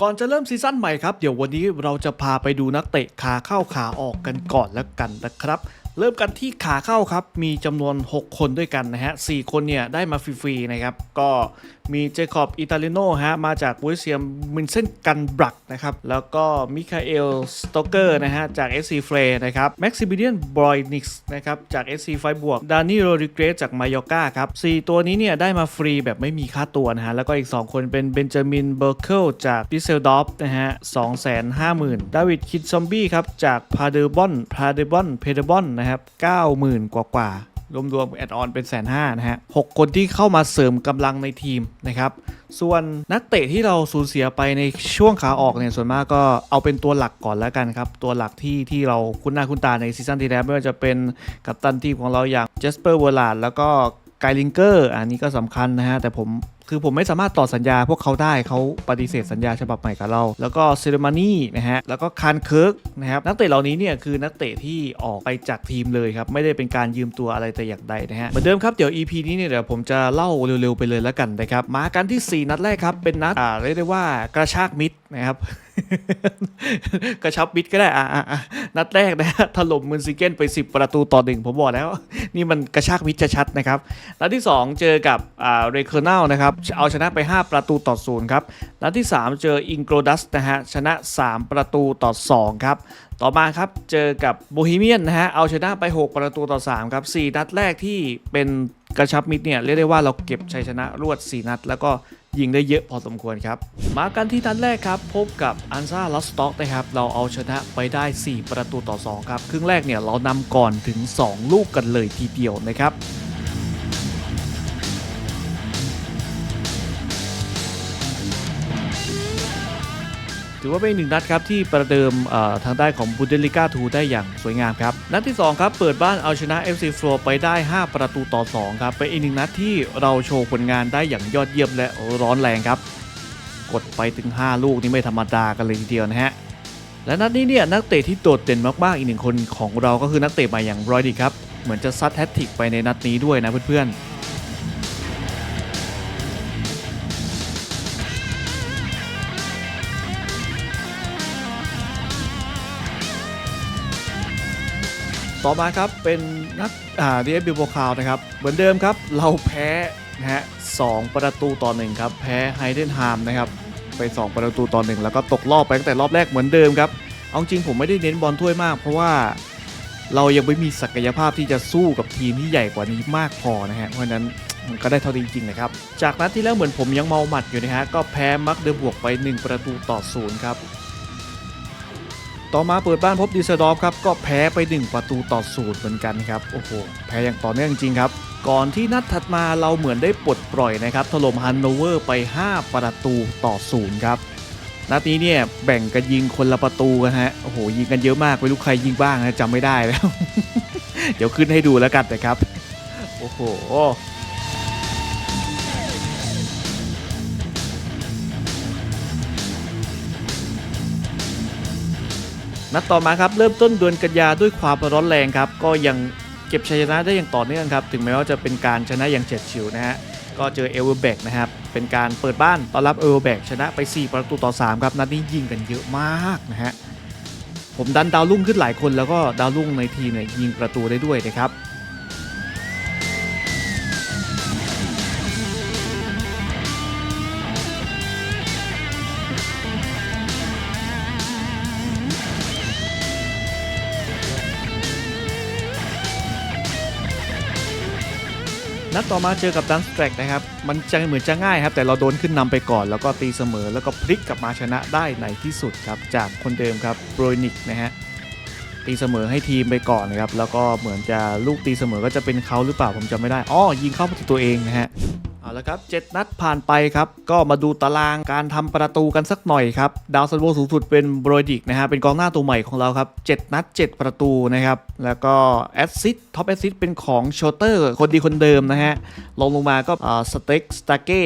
ก่อนจะเริ่มซีซั่นใหม่ครับ เดี๋ยววันนี้เราจะพาไปดูนักเตะขาเข้าขาออกกันก่อนแล้วกันนะครับ เริ่มกันที่ขาเข้าครับ มีจำนวน 6 คนด้วยกันนะฮะ 4 คนเนี่ยได้มาฟรีๆนะครับ ก็มีเจคอบอิตาลิโนฮะ มาจากบูเซียมมินเซนกันบรักนะครับ แล้วก็มิคาเอลสโตเกอร์นะฮะ จาก SC เฟรนะครับแม็กซิมิเลียนบรอยนิกส์นะครับ จาก SC ไฟบวกดานี่โรดิเกรสจากมายอกาครับ 4 ตัวนี้เนี่ยได้มาฟรีแบบไม่มีค่าตัวนะฮะ แล้วก็อีก 2 คนเป็นเบนจามินเบอร์เคิลจากดิเซลดอฟนะฮะ250,000ดาวิดคิดซอมบี้ครับจากพาเดอร์บอนพาเดอร์บอนเพเดอร์บอนนะครับ90,000 กว่ากว่าๆรวมๆแอดออนเป็นแสนห้านะฮะหกคนที่เข้ามาเสริมกำลังในทีมนะครับ ส่วนนักเตะที่เราสูญเสียไปในช่วงขาออกเนี่ยส่วนมากก็เอาเป็นตัวหลักก่อนแล้วกันครับ ตัวหลักที่ที่เราคุ้นหน้าคุ้นตาในซีซั่นที่แล้วไม่ว่าจะเป็นกัปตันทีมของเราอย่างเจสเปอร์เวอร์ลาดแล้วก็ไกลิงเกอร์อันนี้ก็สำคัญนะฮะแต่ผม คือผมไม่สามารถต่อสัญญาพวกเขาได้เขาปฏิเสธสัญญาฉบับใหม่กับเรา แล้วก็เซเรมานี่นะฮะแล้วก็คานเคิร์กนะครับนักเตะเหล่านี้เนี่ยคือนักเตะที่ออกไปจากทีมเลยครับไม่ได้เป็นการยืมตัวอะไรแต่อย่างใดนะฮะเหมือนเดิมครับเดี๋ยว EP นี้เนี่ยเดี๋ยวผมจะเล่าเร็วๆไปเลยแล้วกันนะครับมากันที่ 4 นัดแรกครับเป็นนัดอ่าเรียกได้ว่ากระชากมิดนะครับกระชับมิดก็ได้อะอะอะนัดแรกนะฮะถล่มมืนซิเกนไป 10 ประตูต่อหนึ่งผมบอกแล้ว นี่มันกระชากมิดชัดๆนะครับนัดที่ 2 เจอกับอ่าเรเคอร์เนลนะครับเอาชนะไป 5 ประตูต่อศูนย์ครับนัดที่ 3 เจออิงโกรดัสนะฮะชนะ 3 ประตูต่อ 2 ครับ ต่อมาครับเจอกับโบฮีเมียนนะฮะเอาชนะไป 6 ประตูต่อ 3 ครับ 4 นัดแรกที่เป็นกระชับมิดเนี่ยเรียกได้ว่าเราเก็บชัยชนะรวด 4 นัด แล้วก็ยิงได้เยอะพอสมควรครับ มากันที่นัดแรกครับ พบกับอันซาลอสต็อกนะครับ เราเอาชนะไปได้ 4 ประตูต่อ 2 ครับ ครึ่งแรกเนี่ยเรานำก่อนถึง 2 ลูกกันเลยทีเดียวนะครับ ถือว่าเป็นอีกหนึ่งนัดครับที่ประเดิมทางด้านของบุนเดลิก้าทูได้อย่างสวยงามครับ นัดที่ 2 ครับเปิดบ้านเอาชนะ FC f l o ไปได้ 5 ประตูต่อ 2 ครับ เป็นอีกหนึ่งนัดที่เราโชว์ผลงานได้อย่างยอดเยี่ยมและร้อนแรงครับ กดไปถึง 5 ลูกนี่ไม่ธรรมดากันเลยทีเดียวนะฮะและนัดนี้เนี่ยนักเตะที่โดดเด่นมากๆอีกหนึ่งคนของเราก็คือนักเตะใหม่อย่างรอยดีครับเหมือนจะซัดแฮตทริกไปในนัดนี้ด้วยนะเพื่อนๆ ต่อมาครับเป็นนัดอ่าดีเอฟบิโบคาวนะครับ เหมือนเดิมครับ เราแพ้นะฮะสองประตูต่อหนึ่งครับ แพ้ไฮเดนฮามนะครับ ไป 2 ประตูต่อหนึ่งแล้วก็ตกรอบไปตั้งแต่รอบแรกเหมือนเดิมครับ เอาจริงผมไม่ได้เน้นบอลถ้วยมาก เพราะว่าเรายังไม่มีศักยภาพที่จะสู้กับทีมที่ใหญ่กว่านี้มากพอนะฮะ เพราะนั้นมันก็ได้เท่านี้จริงๆนะครับ จากนัดที่แล้วเหมือนผมยังเมาหมัดอยู่นะฮะ ก็แพ้มักเดอบวกไป 1 ประตูต่อศูนย์ครับ ต่อมาเปิดบ้านพบดิเซลดอฟครับก็แพ้ไป 1 ประตูต่อศูนย์เหมือนกันครับโอ้โหแพ้อย่างต่อเนื่องจริงครับก่อนที่นัดถัดมาเราเหมือนได้ปลดปล่อยนะครับถล่มฮันโนเวอร์ไป 5 ประตูต่อศูนย์ครับนัดนี้เนี่ยแบ่งกันยิงคนละประตูกันฮะโอ้โหยิงกันเยอะมากไม่รู้ใครยิงบ้างนะจำไม่ได้แล้ว เดี๋ยวขึ้นให้ดูแล้วกันนะครับโอ้โห นัดต่อมาครับเริ่มต้นเดือนกันยาด้วยความร้อนแรงครับก็ยังเก็บชัยชนะได้อย่างต่อเนื่องครับถึงแม้ว่าจะเป็นการชนะอย่างเฉียดฉิวนะฮะก็เจอเอเวอร์แบกนะครับเป็นการเปิดบ้านต้อนรับเอเวอร์แบกชนะไป 4 ประตูต่อ 3 ครับนัดนี้ยิงกันเยอะมากนะฮะผมดันดาวรุ่งขึ้นหลายคนแล้วก็ดาวรุ่งในทีเนี่ยยิงประตูได้ด้วยนะครับ นัดต่อมาเจอกับดันสแตรกนะครับ มันจะเหมือนจะง่ายครับ แต่เราโดนขึ้นนำไปก่อน แล้วก็ตีเสมอ แล้วก็พลิกกลับมาชนะได้ในที่สุดครับ จากคนเดิมครับโบรนิกนะฮะ ตีเสมอให้ทีมไปก่อนนะครับ แล้วก็เหมือนจะลูกตีเสมอก็จะเป็นเขาหรือเปล่าผมจำไม่ได้อ๋อยิงเข้าประตูตัวเองนะฮะ เอาละครับ 7 นัดผ่านไปครับ ก็มาดูตารางการทำประตูกันสักหน่อยครับ ดาวซันโวสูงสุดเป็นโบรดิกนะฮะ เป็นกองหน้าตัวใหม่ของเราครับ 7 นัด 7 ประตูนะครับ แล้วก็แอสซิสท็อปแอสซิสเป็นของโชเตอร์ คนดีคนเดิมนะฮะ ลงลงมาก็สเต็กสตาเก้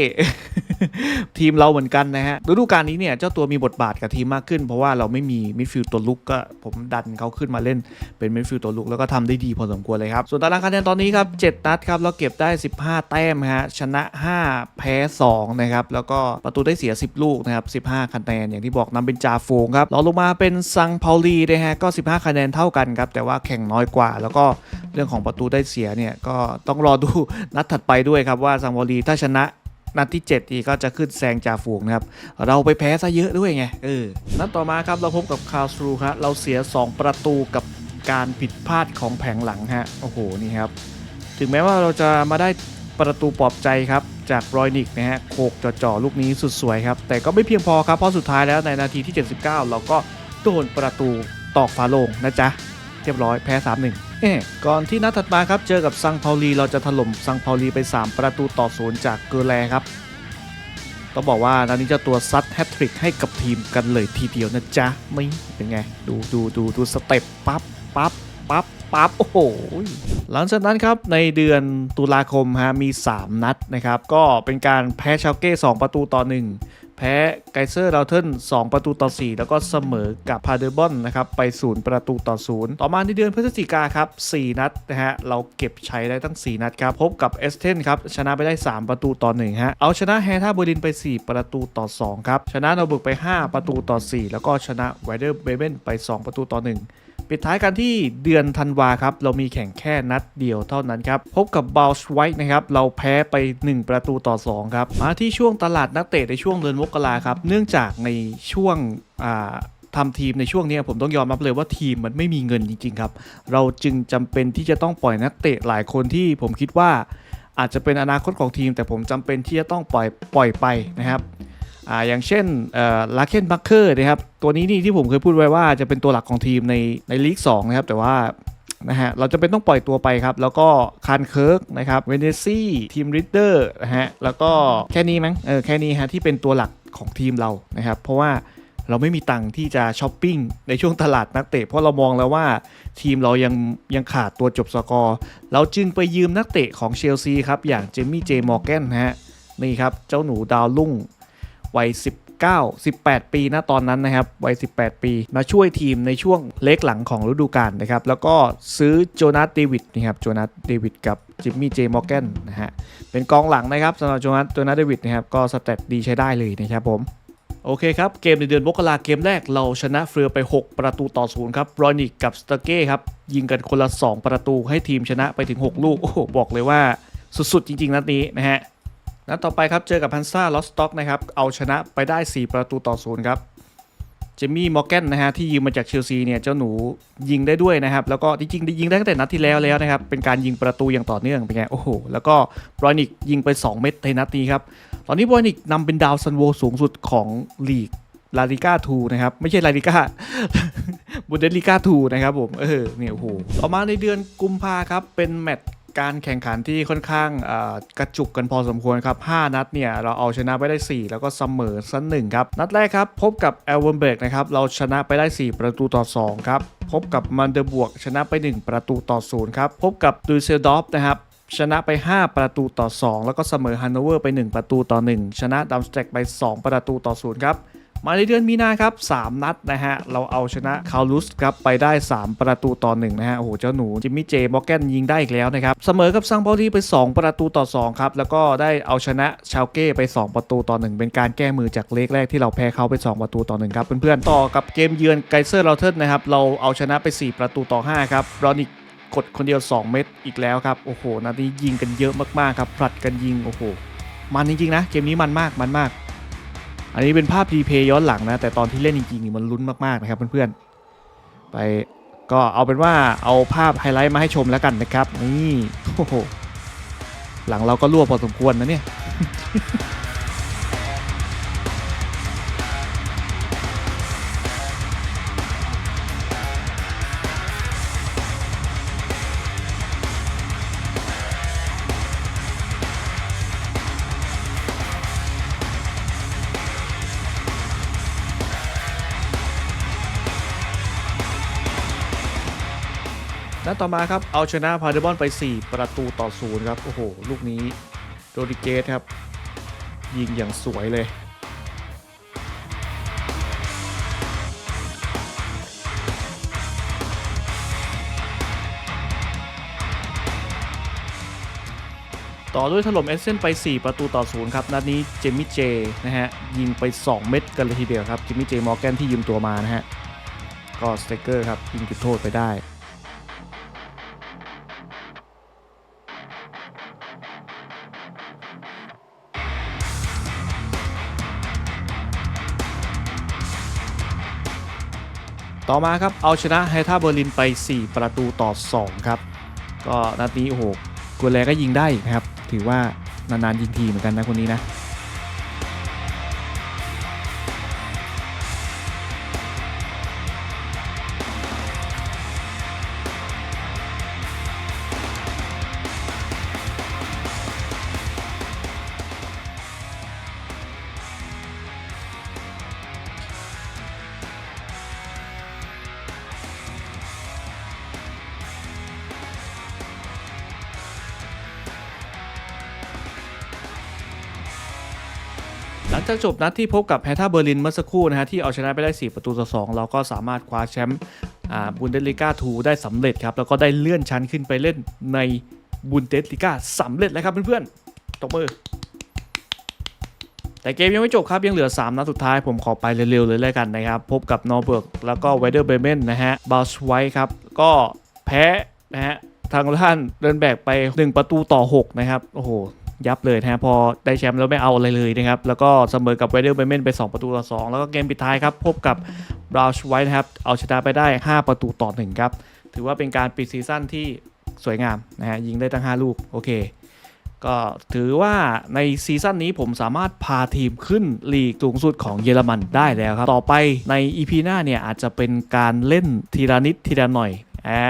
ทีมเราเหมือนกันนะฮะฤดูกาลนี้เนี่ยเจ้าตัวมีบทบาทกับทีมมากขึ้น เพราะว่าเราไม่มีมิดฟิลด์ตัวลุกก็ผมดันเขาขึ้นมาเล่นเป็นมิดฟิลด์ตัวลุกแล้วก็ทำได้ดีพอสมควรเลยครับ ส่วนตารางคะแนนตอนนี้ครับ7นัดครับเราเก็บได้ 15 แต้มฮะชนะ 5 แพ้2นะครับแล้วก็ประตูได้เสีย 10 ลูกนะครับ15คะแนนอย่างที่บอกนำเป็นจ่าฝูงครับเรองลงมาเป็นซังเปาลีนะฮะก็ 15 คะแนนเท่ากันครับแต่ว่าแข่งน้อยกว่า แล้วก็เรื่องของประตูได้เสียเนี่ยก็ต้องรอดูนัดถัดไปด้วยครับว่าซังเปาลีถ้าชนะ นัดที่ 7 อีกก็จะขึ้นแซงจ่าฝูงนะครับ เราไปแพ้ซะเยอะด้วยไงเออนัดต่อมาครับเราพบกับคาสรูครับเราเสีย 2 ประตูกับการผิดพลาดของแผงหลังฮะโอ้โหนี่ครับ ถึงแม้ว่าเราจะมาได้ประตูปลอบใจครับ จากรอยนิกนะฮะโขกจ่อๆลูกนี้สุดสวยครับ แต่ก็ไม่เพียงพอครับเพราะสุดท้ายแล้วในนาทีที่ 79 เราก็โดนประตูตอกฝาโลงนะจ๊ะ เรียบร้อยแพ้3-1เอ๊ก่อนที่นัดถัดมาครับเจอกับซังเปาลีเราจะถล่มซังเปาลีไป 3 ประตูต่อศูนย์จากเกอแลครับต้องบอกว่านัดนี้เจ้าตัวซัดแฮตทริกให้กับทีมกันเลยทีเดียวนะจ๊ะไม่เป็นไง ดูดูดูดูสเต็ปปั๊บปั๊บปั๊บปั๊บโอ้โหหลังจากนั้นครับในเดือนตุลาคมฮะมี 3 นัดนะครับ ก็เป็นการแพ้ชาวเก้ 2 ประตูต่อ 1 แพ้ไกเซอร์เราเทิล2ประตูต่อ 4 แล้วก็เสมอกับพาเดอร์บอนนะครับไป 0 ประตูต่อ 0 ต่อมาในเดือนพฤศจิกาครับ 4 นัดนะฮะ เราเก็บใช้ได้ตั้ง 4 นัดครับ พบกับเอสเทนครับ ชนะไปได้ 3 ประตูต่อ 1 ฮะ เอาชนะแฮท่าเบอร์ลินไป 4 ประตูต่อ 2 ครับ ชนะนอร์บุกไป 5 ประตูต่อ 4 แล้วก็ชนะไวเดอร์เบเบนไป 2 ประตูต่อ 1 ปิดท้ายกันที่เดือนธันวาครับ เรามีแข่งแค่นัดเดียวเท่านั้นครับ พบกับบ l ลชไวท์นะครับ เราแพ้ไป 1 ประตูต่อ 2 ครับ มาที่ช่วงตลาดนักเตะในช่วงเดือนมกราครับ เนื่องจากในช่วงอ่าทำทีมในช่วงนี้ผมต้องยอมรับเลยว่าทีมมันไม่มีเงินจริงๆครับ เราจึงจำเป็นที่จะต้องปล่อยนักเตะหลายคนที่ผมคิดว่าอาจจะเป็นอนาคตของทีม แต่ผมจำเป็นที่จะต้องปล่อยปล่อยไปนะครับ อ่าอย่างเช่นลาเคนบัคเคอร์นะครับตัวนี้นี่ที่ผมเคยพูดไว้ว่าจะเป็นตัวหลักของทีมในในลีก2นะครับแต่ว่านะฮะเราจะเป็นต้องปล่อยตัวไปครับ แล้วก็คานเคิร์กนะครับเวเนซี่ทีมริดเดอร์นะฮะแล้วก็แค่นี้มั้งเออแค่นี้ฮะที่เป็นตัวหลักของทีมเรานะครับ เพราะว่าเราไม่มีตังค์ที่จะช้อปปิ้งในช่วงตลาดนักเตะ เพราะเรามองแล้วว่าทีมเรายังยังขาดตัวจบสกอร์เราจึงไปยืมนักเตะของเชลซีครับ อย่างเจมี่เจมอร์แกนนะฮะนี่ครับ เจ้าหนูดาวรุ่ง วัย 19 18 ปีนะตอนนั้นนะครับวัย 18 ปี มาช่วยทีมในช่วงเล็กหลังของฤดูกาลนะครับ แล้วก็ซื้อโจนาสเดวิดนะครับโจนาสเดวิดกับจิมมี่เจมอร์แกนนะฮะเป็นกองหลังนะครับสำหรับโจนาสโจนาสเดวิดนะครับก็สเตตดีใช้ได้เลยนะครับผมโอเคครับ เกมในเดือนมกราเกมแรกเราชนะเฟลือไป 6 ประตูต่อศูนย์ครับ รอนิกกับสเตเก้ครับ ยิงกันคนละ 2 ประตูให้ทีมชนะไปถึง 6 ลูก โอ้โห บอกเลยว่าสุดๆ จริง ๆ นัดนี้นะฮะ นัดต่อไปครับ เจอกับพันซ่าลอสต็อกนะครับ เอาชนะไปได้ 4 ประตูต่อศูนย์ครับเจมี่มอร์แกนนะฮะที่ยิงมาจากเชลซีเนี่ยเจ้าหนูยิงได้ด้วยนะครับ แล้วก็จริงๆยิงได้ตั้งแต่นัดที่แล้วแล้วนะครับ เป็นการยิงประตูอย่างต่อเนื่องเป็นไงโอ้โห แล้วก็บรอนิกยิงไป 2 เม็ดในนัดนี้ครับ ตอนนี้บรอนิกนำเป็นดาวซันโวสูงสุดของลีกลาลิก้า2นะครับ ไม่ใช่ลาลิก้าบุนเดสลิก้า2นะครับผมเออเนี่ยโอ้โหต่อมาในเดือนกุมภาครับเป็นแมตช์ การแข่งขันที่ค่อนข้างกระจุกกันพอสมควรครับ 5 นัดเนี่ย เราเอาชนะไปได้ 4 แล้วก็เสมอสันหนึ่งครับ นัดแรกครับ พบกับเอลเวนเบิร์กนะครับ เราชนะไปได้ 4 ประตูต่อ 2 ครับ พบกับมันเดอร์บวก ชนะไป 1 ประตูต่อ 0 ครับ พบกับดูเซลดอฟนะครับชนะไป 5 ประตูต่อ 2 แล้วก็เสมอฮันโนเวอร์ไป 1 ประตูต่อ 1 ชนะดัมสเต็กไป 2 ประตูต่อ 0 ครับ มาในเดือนมีนาครับ 3 นัดนะฮะ เราเอาชนะคาลุสครับไปได้ 3 ประตูต่อ1นะฮะ โอ้โห เจ้าหนูจิมมี่เจมอร์แกนยิงได้อีกแล้วนะครับ เสมอกับซังเปาลีไป 2 ประตูต่อ 2 ครับ แล้วก็ได้เอาชนะชาวเก้ไป 2 ประตูต่อ 1 เป็นการแก้มือจากเลกแรกที่เราแพ้เขาไป 2 ประตูต่อ 1 ครับเพื่อนๆ ต่อกับเกมเยือนไกเซอร์เราเทิร์นะครับ เราเอาชนะไป 4 ประตูต่อ 5 ครับรอนิกกดคนเดียว 2 เม็ดอีกแล้วครับ โอ้โห นัดนี้ยิงกันเยอะมากๆครับ ผลัดกันยิง โอ้โห มันจริงๆนะ เกมนี้มันมาก มันมาก อันนี้เป็นภาพรีเพย์ย้อนหลังนะ แต่ตอนที่เล่นจริงๆนี่มันลุ้นมากๆนะครับเพื่อนๆ ไปก็เอาเป็นว่าเอาภาพไฮไลท์มาให้ชมแล้วกันนะครับ นี่โอ้โหหลังเราก็รั่วพอสมควรนะเนี่ย ดต่อมาครับ เอาชนะพาเดบอนไป 4 ประตูต่อศูนย์ครับ โอ้โห ลูกนี้โรดิเกสครับ ยิงอย่างสวยเลย ต่อด้วยถล่มเอเซนไป 4 ประตูต่อศูนย์ครับ นัดนี้เจมี่เจนะฮะ ยิงไป 2 เม็ดกันเลยทีเดียวครับ เจมี่เจมอร์แกนที่ยืมตัวมานะฮะ ก็สเตเกอร์ครับยิงจุดโทษไปได้ ต่อมาครับเอาชนะไฮท่าเบอร์ลินไป 4 ประตูต่อ 2 ครับ ก็นัดนี้โอ้โหกัวแลก็ยิงได้นะครับ ถือว่านานๆยิงทีเหมือนกันนะคนนี้นะ จากจบนัดที่พบกับแฮท่าเบอร์ลินเมื่อสักครู่นะฮะที่เอาชนะไปได้ 4 ประตูต่อ 2 เราก็สามารถคว้าแชมป์บุนเดสลิก้า2ได้สำเร็จครับ แล้วก็ได้เลื่อนชั้นขึ้นไปเล่นในบุนเดสลิก้าสำเร็จแล้วครับเพื่อนๆตบมือ แต่เกมยังไม่จบครับ ยังเหลือ 3 นัดสุดท้ายผมขอไปเร็วๆเลยแล้วกันนะครับ พบกับนอร์เบิร์กแล้วก็ไวเดอร์เบเมนนะฮะบาสไวครับก็แพ้นะฮะทางด้านเดินแบกไป 1 ประตูต่อ 6 นะครับ โอ้โห ยับเลยนะพอได้แชมป์แล้วไม่เอาอะไรเลยนะครับ แล้วก็เสมอกับไวเดอร์เบเมนไป 2 ประตูต่อ 2 แล้วก็เกมปิดท้ายครับ พบกับบราวชไวท์นะครับ เอาชนะไปได้ 5 ประตูต่อ 1 ครับ ถือว่าเป็นการปิดซีซั่นที่สวยงามนะฮะยิงได้ตั้ง 5 ลูก โอเค ก็ถือว่าในซีซั่นนี้ผมสามารถพาทีมขึ้นลีกสูงสุดของเยอรมันได้แล้วครับ ต่อไปใน EP หน้าเนี่ยอาจจะเป็นการเล่นทีละนิดทีละหน่อย อ่า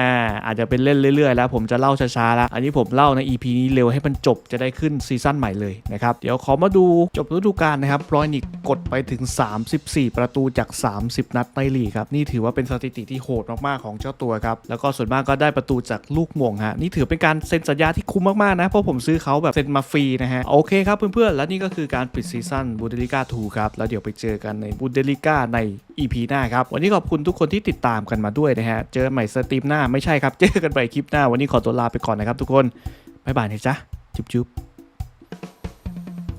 อาจจะเป็นเล่นเรื่อยๆ แล้วผมจะเล่าช้าๆแล้ว อันนี้ผมเล่าใน EP นี้เร็วให้มันจบจะได้ขึ้นซีซั่นใหม่เลยนะครับ เดี๋ยวขอมาดูจบฤดูกาลนะครับรอยนิกกดไปถึง 34 ประตูจาก 30 นัดในลีกครับ นี่ถือว่าเป็นสถิติที่โหดมากๆของเจ้าตัวครับ แล้วก็ส่วนมากก็ได้ประตูจากลูกม่งฮะนี่ถือเป็นการเซ็นสัญญาที่คุ้มมากๆนะเพราะผมซื้อเขาแบบเซ็นมาฟรีนะฮะโอเคครับเพื่อนๆและนี่ก็คือการปิดซีซั่นบูเดลิก้า2ครับแล้วเดี๋ยวไปเจอกันในบูเดลิก้าใน EP หน้าครับ วันนี้ขอบคุณทุกคนที่ติดตามกันมาด้วยนะฮะ เจอใหม่สตรีมหน้าไม่ใช่ครับ เจอกันใหม่คลิปหน้า วันนี้ขอตัวลาไปก่อนนะครับทุกคน บ๊ายบายนะจ๊ะ จุ๊บ